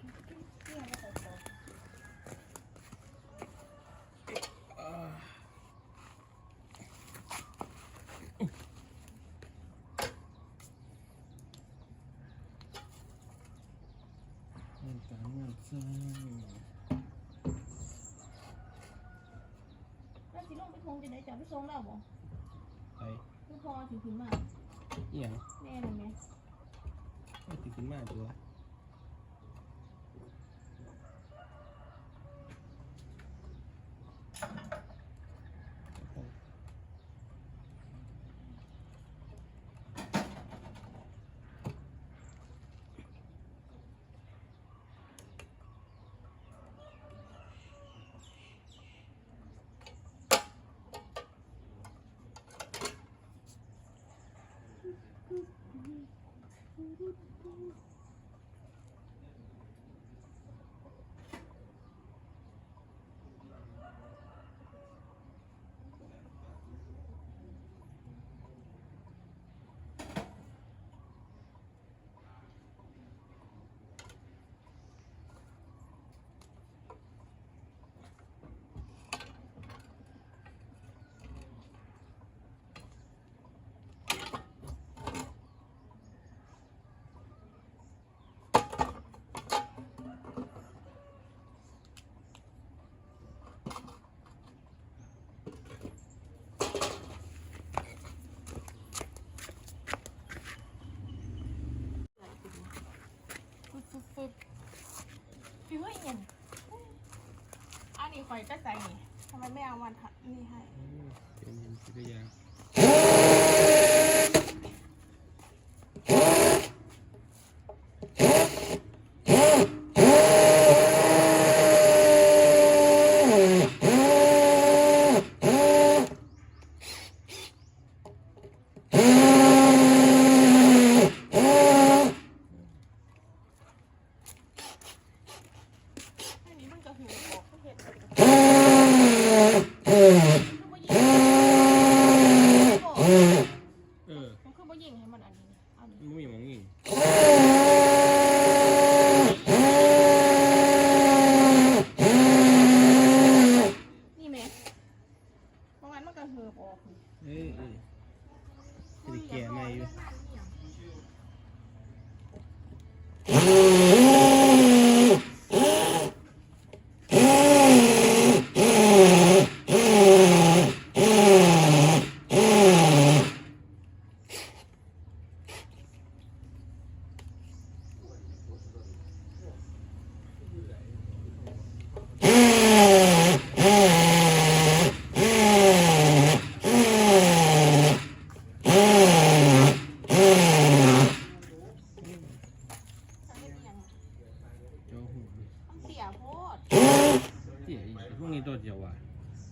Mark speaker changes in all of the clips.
Speaker 1: มันตามมันซ้
Speaker 2: แล้วสิลงไปทงจะได้จับไปทรงแล้วบ่ำ
Speaker 1: ไป
Speaker 2: คือพอถึงขึ้นมา
Speaker 1: เอียง
Speaker 2: แม่นั่นแม่
Speaker 1: ไม่ติดขึ้นมาตัว
Speaker 2: ข่อยก็ใส่นี่ทำไมไม่เอามันนี่ให้
Speaker 1: เป็นยังสิกอยาง
Speaker 2: อันนี้มันก็หูบอกเขาเห็นคือบ่ยิง
Speaker 1: เออ
Speaker 2: มันคือบ่ยิงให้มันอันนี้เอาดิ
Speaker 1: มันมีหมองยิง
Speaker 2: นี่แม่เพราะงั้นมันก็เหือบออกนี่
Speaker 1: เออเออ สิได้แก้ใหม่อยู่
Speaker 2: ใส่เอียง
Speaker 1: เจ้าหู
Speaker 2: มันเสียโพด
Speaker 1: เสียอีกพวกนี้ตัวเดียวว่ะ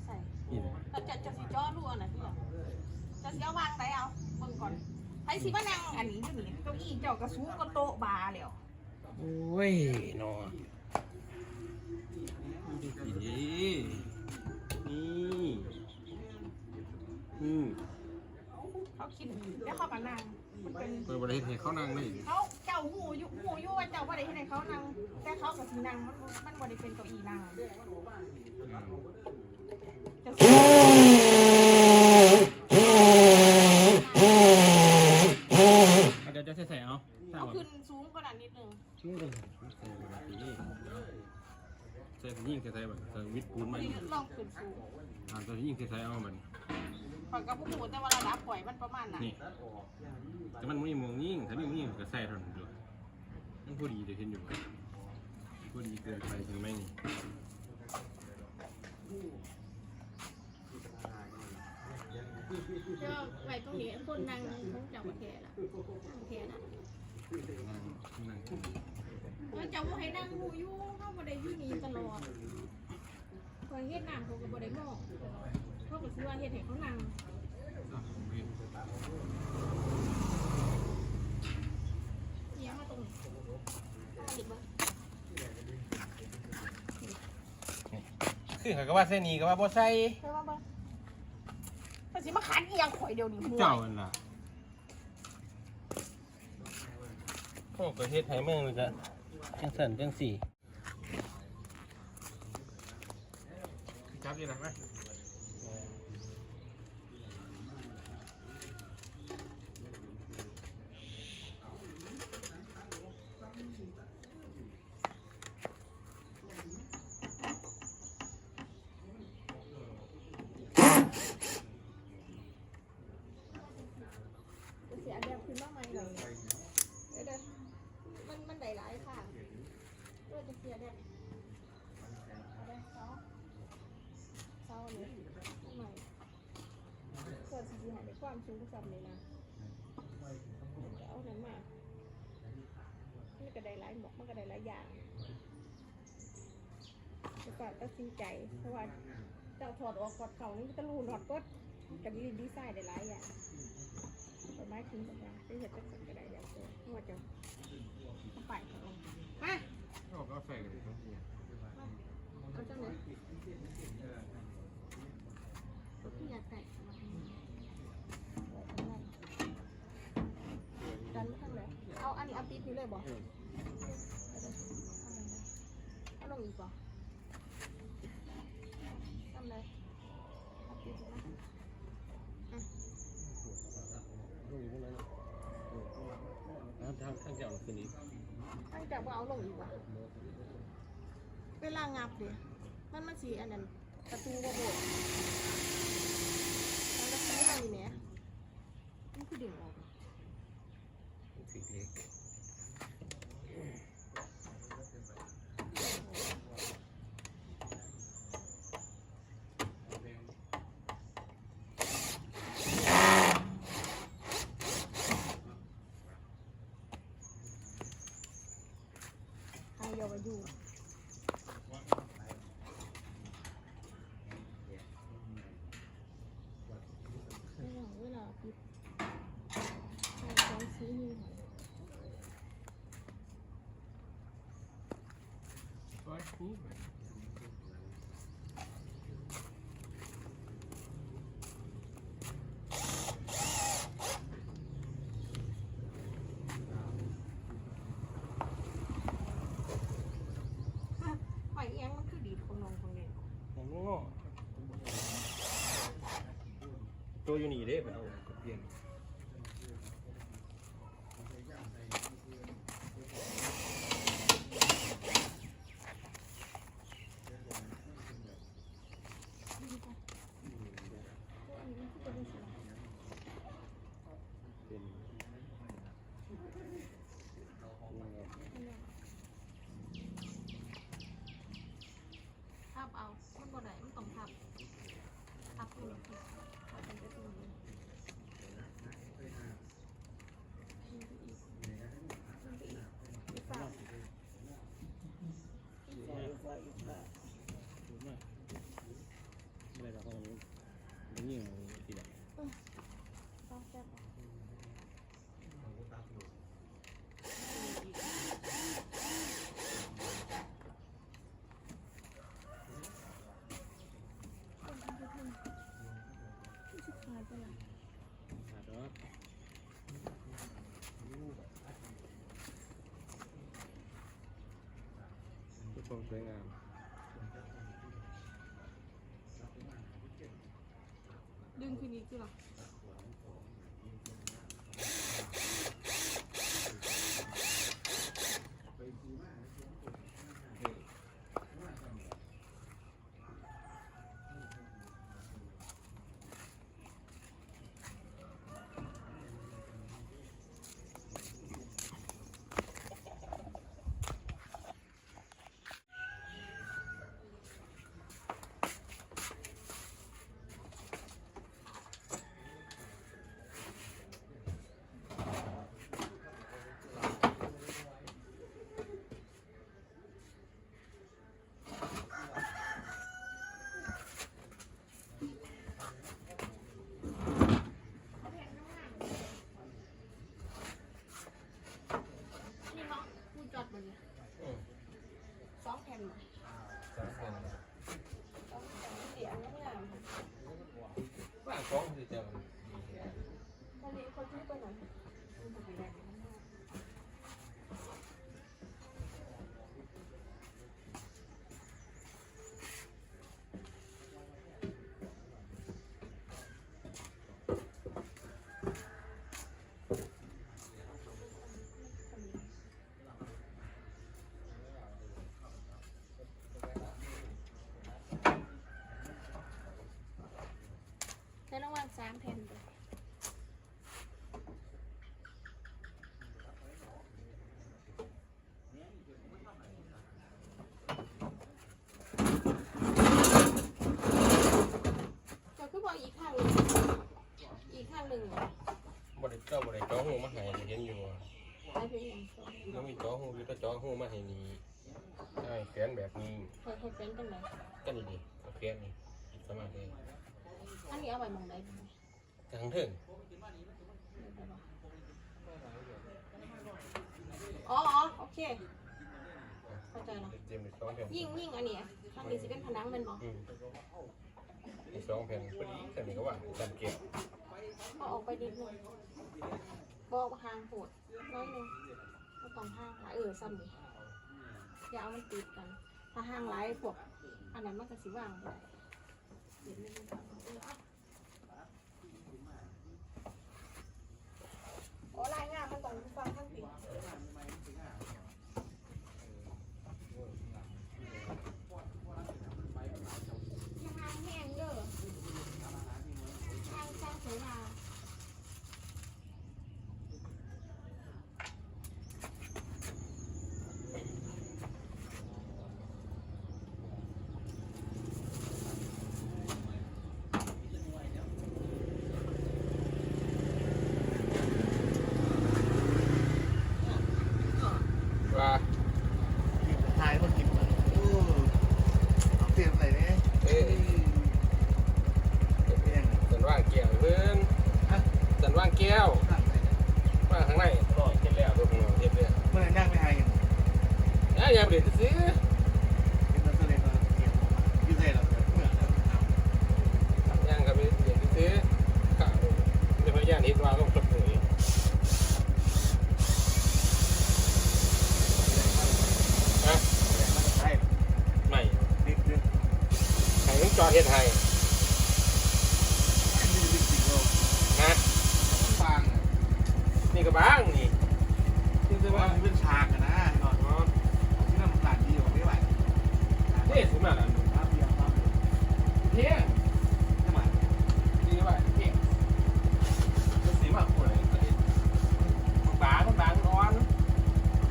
Speaker 2: ใส่
Speaker 1: นี่นะ
Speaker 2: เราจะจะสิจ้อรั่วน่ะพี่น้อง จะสิเอาวางไหนเอาเบิ่งก่อนไผสิมานั่งอันนี้อยู่นี่เก้าอี้เจ้ากระสูงก็โต๊ะบาร์แล้ว
Speaker 1: โอ้ยนอดูสินี่อืม
Speaker 2: เขาคิดแล้วเขาก็นั่งมันเป็น
Speaker 1: เปิดบริษัทให้เขานั่งเลย
Speaker 2: เขาเจ้าหูอยู่หูอยู่ว่าเจ้าบ่ได้ให้ไหนเขานั่งแต่เขาก็สินั่งมันมันบ่ได้เป็นเก้าอี้นั่งจะสิ
Speaker 1: เอาเดี๋ยว จะใส่ใส่เอาใส่
Speaker 2: เอา
Speaker 1: ก่อน
Speaker 2: ขึ้นสูงกว่านั้นนิดนึง
Speaker 1: ช่วยกันใส่แบบนี้ใส่ยิ่งใส่ใส่แบบใส่วิดปูน
Speaker 2: พ
Speaker 1: มั
Speaker 2: อนดีลองขึ้นสูง
Speaker 1: อ่าตัวยิ่งใส่ใส่เอามัน
Speaker 2: ข่อยก็บ่ฮู้แต่ว่าระดับข่อยมันประมาณนั้น
Speaker 1: นี่แต่มันไม่มองยิ่งถ้าไม่มองยิ่งก็ใส่เท่านั้นด้วยมันพอดีเดี๋ยวเห็นอยู่พอดีเกินไปถึงไหมนี่
Speaker 2: เจ้าไว้ตรงนี้คนนั่งคงจะบ่แท้ละนั่งแท้น่ะ
Speaker 1: นั่งนั่งกิน
Speaker 2: แล้วจ้าบ่ให้นั่งหูอยู่เฮาบ่ได้อยู่นี่ตลอดข่อยเฮ็ดน้ำเขาก็บ่ได้มองเขาก็สิว่าเฮ็ดให้เขานั่ง
Speaker 1: เห็น
Speaker 2: เอียงมาตรงนี้เอาอีกบ่
Speaker 1: คือเขาก็ว่าเส้นนี้ก็ว่าบ่ใส่
Speaker 2: เธอว่าบ่มัน สิมาขันเอียงข่อยเดี๋ยวนี้หัว
Speaker 1: เจ้าอันล่ะโอ้ก็เฮ็ดให้เมืองเลยจ้ะ
Speaker 3: จังสันจังสี่
Speaker 1: จับยังไงไหม
Speaker 2: จะเสียแบบขึ้นมาใหม่เลยเดี๋ยวเดี๋ยวมันมันได้หลายค่ะ เพื่อจะเสียแบบเอาได้เศร้าเศร้าเลยทำไมเกิดสิ่งที่หายในความสูงสัมเลยนะจะเอานั้นมามันก็ได้หลายหมกมันก็ได้หลายอย่างแต่ก่อนตัดสินใจเพราะว่าเจ้าถอดออกกอดเก่านี่มันก็รูหนอดก็กับดีดีไซน์ได้หลายอย่างต้นไม้ทิ้งกันไปไม่เห็นจะสักกระไดอย่างเดียวว่าจะเอาไปเอาลงมา
Speaker 1: ก็ก็ใส่กันทั้งที
Speaker 2: เอาจังเลยตัวที่อยากแตะมาดันข้างเลยเอาอันนี้เอาติดนี่เลยบอกเอาลงอีกบ่ทำเลยเอาติดนะ
Speaker 3: ลูกอยู่พวกนั้นแล้วทางข้างเจ้าคืนนี้
Speaker 2: ตั้งแต่ว่าเอาลงอีกว่ะเว ลางับเดี๋ยมันมันสีอันนั้นประตูว่าโบกแล้วก็ซื้อมานี่แหม่มันคือดึงออก
Speaker 3: สีเล็ก
Speaker 2: ไอเยาวอยู่ไม่หวังเวลาปิดใส่ของสีนี่ค่ะ
Speaker 1: ร้อยนี้
Speaker 2: หอยเอียงมันคือดีดของน้องของเนี่ย
Speaker 1: อย่างง้อตัวอยู่นี่เด้ไปเอาเปลี่ยน
Speaker 2: ดีป่ะตัวนี้มันคือเป็นสี
Speaker 3: เป็น
Speaker 2: ทับเอา มันบ่ได้มันต้องทับ ทับอยู่นี่ทับเป็นจะเป็นอย่างนี้อีกฝั่ง
Speaker 3: อะไรต่อของนี้เป็นยิ่งสีแดง
Speaker 2: ต้องแซ่บขาดไปละ
Speaker 3: ขาดแล้ว
Speaker 1: ผู้ ชมสวยงาม
Speaker 2: ดึงคืนนี้คือหรอนี่เนาะกูจอดมันเนี่ยสองแผ่นมาสองแผ่นเสียงงาม
Speaker 1: ว่าของคือจะ
Speaker 2: ตอนนี้เขาซื้อไปไหน
Speaker 1: จ้าบริจ้อหูมาให้เห็นอยู่
Speaker 2: ไปเป็นอย่างสอง
Speaker 1: แล้วมีจ้อหูอยู่ก็จ้อหูมาให้นี่ใช่แขนแบบนี้
Speaker 2: เฮ้ยเฮ้ยเป็นเป็นไร
Speaker 1: ก็นี่ดิแขนนี่สามารถเลย
Speaker 2: อันนี้เอาไปมองได้ไหม
Speaker 1: ทางถึง
Speaker 2: อ๋ออ๋อโอเคเข้าใจแล้ว
Speaker 1: เตรียมอีกสองแผ่น
Speaker 2: ยิ่งยิ่งอันเนี้ยข้างนี้จะเป็นผนังเป็นบ่
Speaker 1: อืมอีกสองแผ่นพอดีแต่นี่ก็ว่าจำเก็บ
Speaker 2: เอาออกไปนิดนึง บอกห่างโหดน้อยนึงก็ต้องห่างหลายเออซ้ำนี่อย่าเอามันติดกัน ถ้าห่างหลายพวกอันนั้นมันก็สิว่างไปเดี๋ยวไม่ได้ทำเออเอาโอ้ลายงามมันต้องฟังทั้งปีอย่าห่างแห้งเด้อห่างจ้างเสียเวลา
Speaker 1: ว่า
Speaker 4: ทายคนกินมันโอ้เอาเปลี่ยนอะไรเนี่ย
Speaker 1: เอ้ย
Speaker 4: เปลี่ยน
Speaker 1: สันว่างแก้วเพื่อน
Speaker 4: ฮะ
Speaker 1: สันว่างแก้ว
Speaker 4: นั่งไปเนี่ย
Speaker 1: ว่างข้างในรอเก็บแล้วดูข้างนอกเก็บเลย
Speaker 4: เมื่อนั่งไปหากัน
Speaker 1: อะอย่าเปลี่ยนซื้อ
Speaker 4: เป็นตัวเล็กตัวเกี่ยวยืดเส้นเราเมื่อแล้วทำ
Speaker 1: ย่างกับเปลี่ยนซื้อข้าวเดี๋ยวพยานเห็นว่าต้องจบเลยฮะ
Speaker 4: ใช่
Speaker 1: ไม่
Speaker 4: นิดนึง
Speaker 1: ให้มึงจอดเฮ็ดให้
Speaker 4: อันนี้เป็นสิ่งเรา
Speaker 1: ฮะ
Speaker 4: ฟัง
Speaker 1: นี่ก็บ้างนี่นี่
Speaker 4: แต่
Speaker 1: จะ
Speaker 4: ว่า
Speaker 1: ว่า
Speaker 4: มันเป็นฉากอะนะก่อน
Speaker 1: อ๋อ
Speaker 4: ที่นั่นมันผ่านดีกว่าไม่ไหว
Speaker 1: เด็ดสุดมากอะ
Speaker 4: ภาพเดียวภาพเดียว
Speaker 1: เที่ยง
Speaker 4: ใช่ไหม
Speaker 1: นี่ก็ว่าเที่ยงมันสีมากกว่าเลยมันบางมันบางมันอ่อน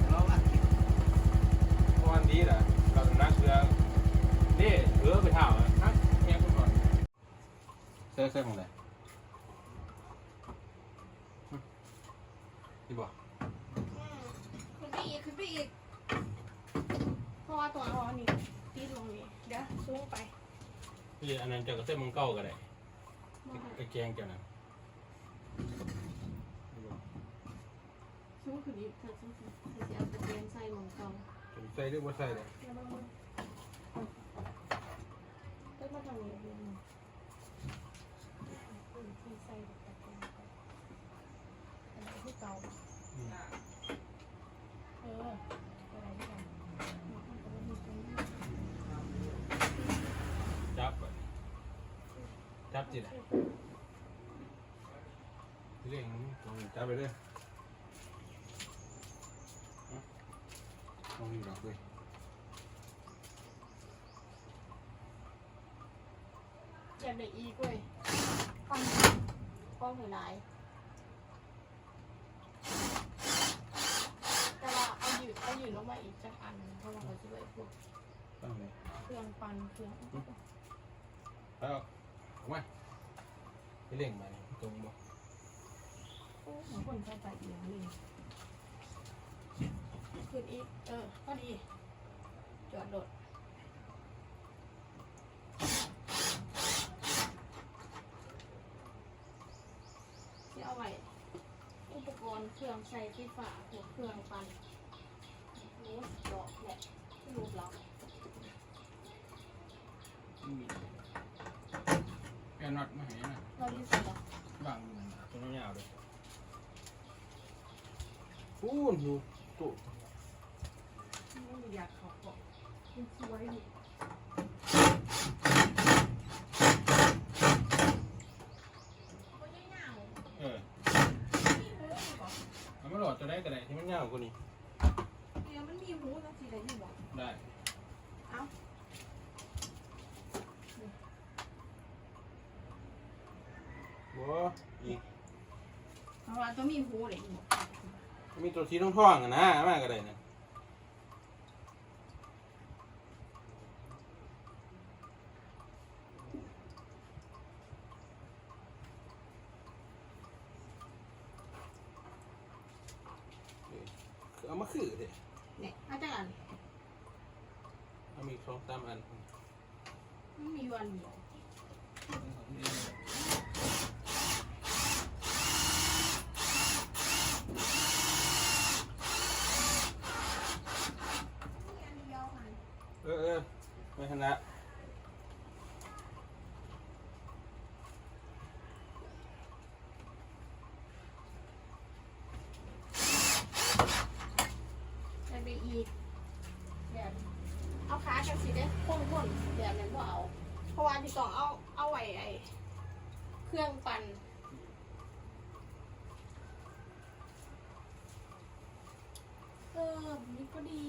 Speaker 4: แล้วอัดคลิป
Speaker 1: อ่อนดีแหละเราต้องนักเรือนี่เออไปเท่าอะทักแง่คุณก่อน เซ่เซ่ของไหนที่บอก
Speaker 2: ขึ้นไปอีกขึ้นไปอีกเพราะว่าตัวเอาอันนี้ตีลงนี่เดี๋ยวสูงไป
Speaker 1: พี่อันนั้นเจ้าก็เส้นมึงเก้าก็ได้
Speaker 2: บ่ให้
Speaker 1: ไอ้แกงเจ้านั้น
Speaker 2: สูงขึ้นอีกถ้าสูงขึ้นถ้าจะเอาตะเกียงใส่หมองเก่า
Speaker 1: ใส่หรือไม่ใส่เลย
Speaker 2: แล้วมันก็มาทางนี้ เองที่ใส่ตะเกียงไปอันนี้ที่เก่าเอออะไรที่กันมันก็ไม่ มีตรงนี้
Speaker 1: จับก่อนจับจิตอะเรื่องตรงจับไปเลยตรงนี้ดอกเลย
Speaker 2: เจ็บได้อีกเว้ยฟังฟังหลายแต่ว่าเอาอยู่เอาอยู่ลงมาอีกจักอันเพราะว่าเขาจะไปพวก
Speaker 1: ตั้งเลย
Speaker 2: เครื่องปั่นเครื่อง
Speaker 1: เอาออกมาไปเร่งมานี่ตรงบ่
Speaker 2: โอ้เหมือนคนใส่ไปเอียงเลยขึ้นอีกเออพอดีจอดรถที่เอาไว้ อุปก รณ์เครื่องใช้ไฟฟ้าพวกเครื่องปั่นรูสดอกแหละที่รูปเรา
Speaker 1: แกน็อตมาให้นะ
Speaker 2: เราดีสุดแล้ว
Speaker 1: บางอยู่นะตัวยาวๆเลยพูนอยู่ตุ๊
Speaker 2: ไม่มีอยากขอบบอกมันสวยดีก็ยังยาว
Speaker 1: เออ
Speaker 2: มีหูอีกเหรอ
Speaker 1: เอามาหลอดจะได้ก็ได้ที่มันยาวกว่านี้
Speaker 2: เดี๋ยวมันมีหูจังสีอะไรอยู่บ่
Speaker 1: ได้
Speaker 2: เอ้า
Speaker 1: บ่อีก
Speaker 2: เพราะว่าต้องมีหูเลยอยู่บ่
Speaker 1: มีตัวสีทองๆอะนะมาก็ได้นะ มาคือเด้
Speaker 2: เนี่ยอาจารย์
Speaker 1: เอามีสองสามอัน
Speaker 2: ไม่มีวันเดียวมีอันเดียวค่ะ
Speaker 1: เออเออไม่ชนะ
Speaker 2: จะไปอีกแบบเอาขาจัง ข้นพ่นแบบนั้นก็เอาเพราะว่าที่ต้องเอาเอาไว้ไอ้เครื่องปั่นเออแบบนี้ก็ดี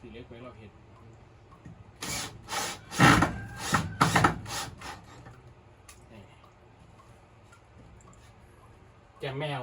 Speaker 1: สีเล็กไว้เราเห็นแกแมว